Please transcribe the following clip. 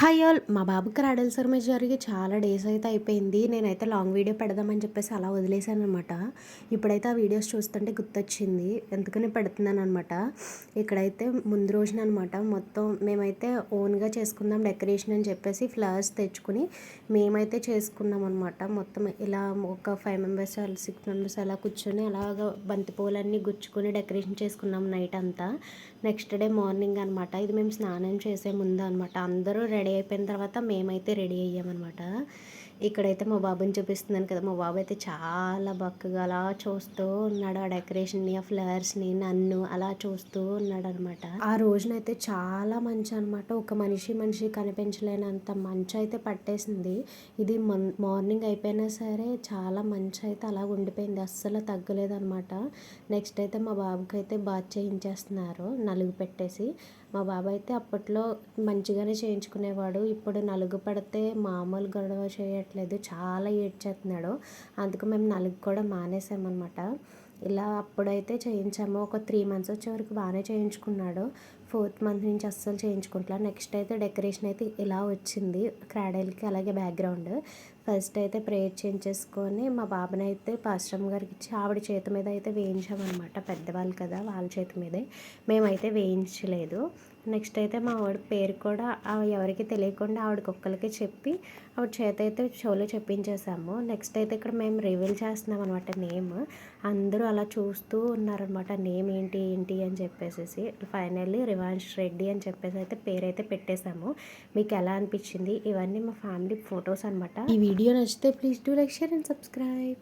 Hi all. మా బాబుకి cradle సర్మే జరిగి చాలా డేస్ అయితే అయిపోయింది. నేనైతే లాంగ్ వీడియో పెడదామని చెప్పేసి అలా వదిలేశాను అనమాట ఇప్పుడైతే ఆ వీడియోస్ చూస్తుంటే గుర్తొచ్చింది. ఎందుకని పెడుతున్నాను అనమాట ఇక్కడైతే ముందు రోజున అనమాట మొత్తం మేమైతే ఓన్గా చేసుకుందాం డెకరేషన్ అని చెప్పేసి ఫ్లవర్స్ తెచ్చుకుని మేమైతే చేసుకున్నాం అనమాట మొత్తం ఇలా ఒక ఫైవ్ మెంబర్స్ సిక్స్ మెంబర్స్ అలా కూర్చొని అలాగ బంతిపూలన్నీ గుచ్చుకొని డెకరేషన్ చేసుకున్నాం నైట్ అంతా. నెక్స్ట్ డే మార్నింగ్ అనమాట ఇది మేము స్నానం చేసే ముందు అనమాట అందరూ రెడీ అయిపోయిన తర్వాత మేమైతే రెడీ అయ్యామన్నమాట. ఇక్కడైతే మా బాబుని చూపిస్తున్నాను కదా మా బాబు అయితే చాలా బక్కగా అలా చూస్తూ ఉన్నాడు ఆ డెకరేషన్ని ఆ ఫ్లవర్స్ని నన్ను అలా చూస్తూ ఉన్నాడు అనమాట ఆ రోజునైతే చాలా మంచి అనమాట ఒక మనిషి మనిషి కనిపించలేనంత మంచు అయితే పట్టేసింది. ఇది మార్నింగ్ అయిపోయినా సరే చాలా మంచి అయితే అలా ఉండిపోయింది అస్సలు తగ్గలేదు అనమాట నెక్స్ట్ అయితే మా బాబుకి అయితే బాత్ చేయించేస్తున్నారు నలుగు పెట్టేసి. మా బాబాయ్ అయితే అప్పట్లో మంచిగానే చేయించుకునేవాడు. ఇప్పుడు నలుగు పడితే మామూలు గొడవ చేయట్లేదు చాలా ఏడ్చేస్తున్నాడు అందుకు మేము నలుగు కూడా మానేసామన్నమాట. ఇలా అప్పుడైతే చేయించాము. ఒక త్రీ మంత్స్ వచ్చే వరకు బాగానే చేయించుకున్నాడు. ఫోర్త్ మంత్ నుంచి అస్సలు చేయించుకుంటా నెక్స్ట్ అయితే డెకరేషన్ అయితే ఇలా వచ్చింది. క్రాడల్కి అలాగే బ్యాక్గ్రౌండ్. ఫస్ట్ అయితే ప్రేయర్ చేయించేసుకొని మా బాబుని అయితే పాశ్రమ్ గారికి ఇచ్చి ఆవిడ చేతి మీద అయితే వేయించామన్నమాట. పెద్దవాళ్ళు కదా వాళ్ళ చేతి మీదే. మేమైతే వేయించలేదు. నెక్స్ట్ అయితే మా వాడి పేరు కూడా ఎవరికి తెలియకుండా ఆవిడ కుక్కలకి చెప్పి ఆవిడ చేత అయితే షోలో చెప్పించేసాము నెక్స్ట్ అయితే ఇక్కడ మేము రివీల్ చేస్తున్నాం అనమాట నేమ్. అందరూ అలా చూస్తూ ఉన్నారనమాట నేమ్ ఏంటి ఏంటి? అని చెప్పేసి ఫైనల్లీ రివాన్స్ రెడ్డి అని చెప్పేసి అయితే పేరైతే పెట్టేశాము. మీకు ఎలా అనిపించింది? ఇవన్నీ మా ఫ్యామిలీ ఫొటోస్ అనమాట ఈ వీడియో నచ్చితే please do like share and subscribe